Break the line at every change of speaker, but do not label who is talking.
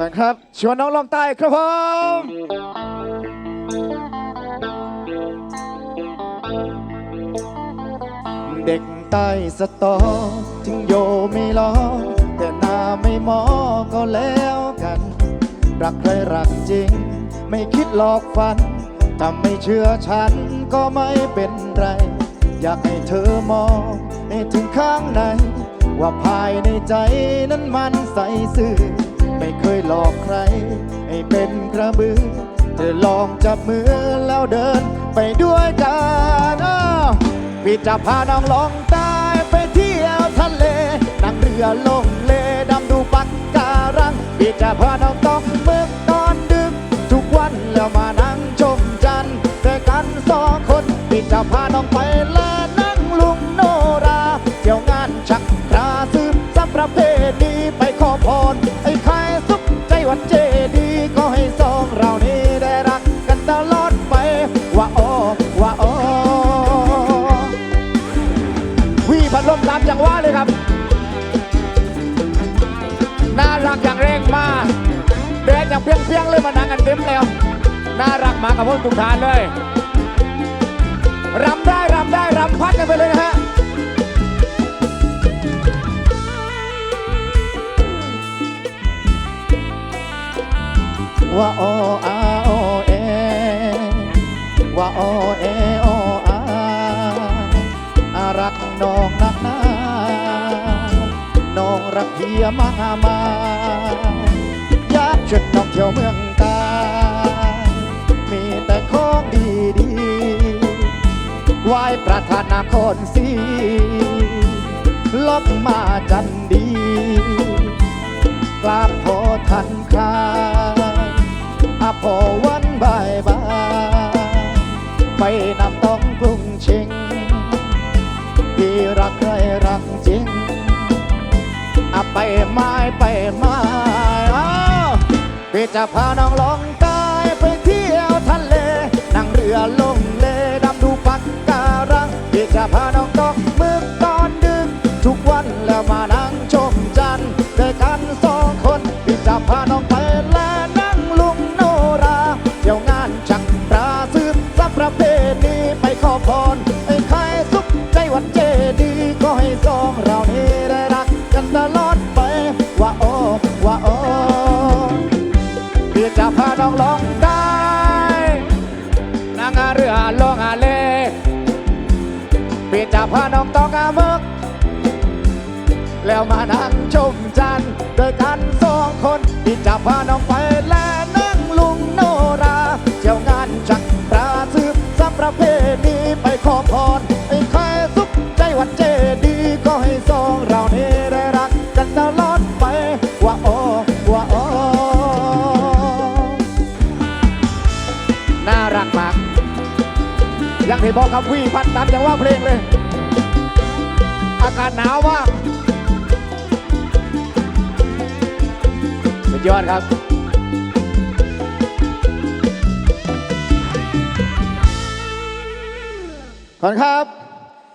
ก่อนครับ ชวนน้องลองใต้ครับผมเด็กใต้สตอถึงโยไม่ล้อแต่หน้าไม่มอก็แล้วกัน รักใครรักจริง ไม่คิดหลอกฝันถ้าไม่เชื่อฉันก็ไม่เป็นไร อยากให้เธอมองให้ถึงข้างใน ว่าภายในใจนั้นมันใสซื่อ ไม่เคยหลอกใคร ให้เป็นกระบือ เธอลองจับมือแล้วเดินไปด้วยกันอ้าวพี่จะพาน้องลองใต้ไปเที่ยวทะเล นั่งเรือลงเลดำดูปักการังพี่จะพาน้องต้องเมืองตอนดึก ทุกวันแล้วมานั่งชมจันทร์ด้วยกันสองคนพี่จะพาน้องไปและ วีพัดลมตางหวะเลยครับ น่ารักอย่างแรงมากเดินอย่างเพียงเพียงๆเลยมานั่งกันเต็มแล้ว น่ารักมากับพวกทุกทานเลยรำได้รำได้รำพัดกันไปเลยนะฮะว่าโออาโอเอว่าโอเอโอ รักน้องนักหนาน้องรักเฮียมากมาอยากชวนน้องเที่ยวเมืองตามีแต่ของดีดีไหวประธานาคนสีลบมาจันดีกราบขอทันคาอาพอวันบายบายไปนำ รักใครรักจริงอไปไม้ไปไม้อ้าวพี่จะพาน้องลองใต้ไปเที่ยวทะเล นั่งเรือลงเลดำดูปักการังพี่จะพาน้องตกมึกตอนดึกทุกวันแล้วมา ดีก็ให้สองเรานี้ได้รักกันตลอดไป ว่าโอ้ว่าโอ้พี่จะพาน้องลองได้นั่งเรือลงอาเลพี่จะพาน้องต้องอาเมกแล้วมานั่งชมจันทร์ด้วยกันสองคนที่จะพาน้อง น่ารักมากอย่างที่บอกครับวี่พันตามจังหวะเพลงเลย อากาศหนาวมากสุดยอดครับขอบคุณครับ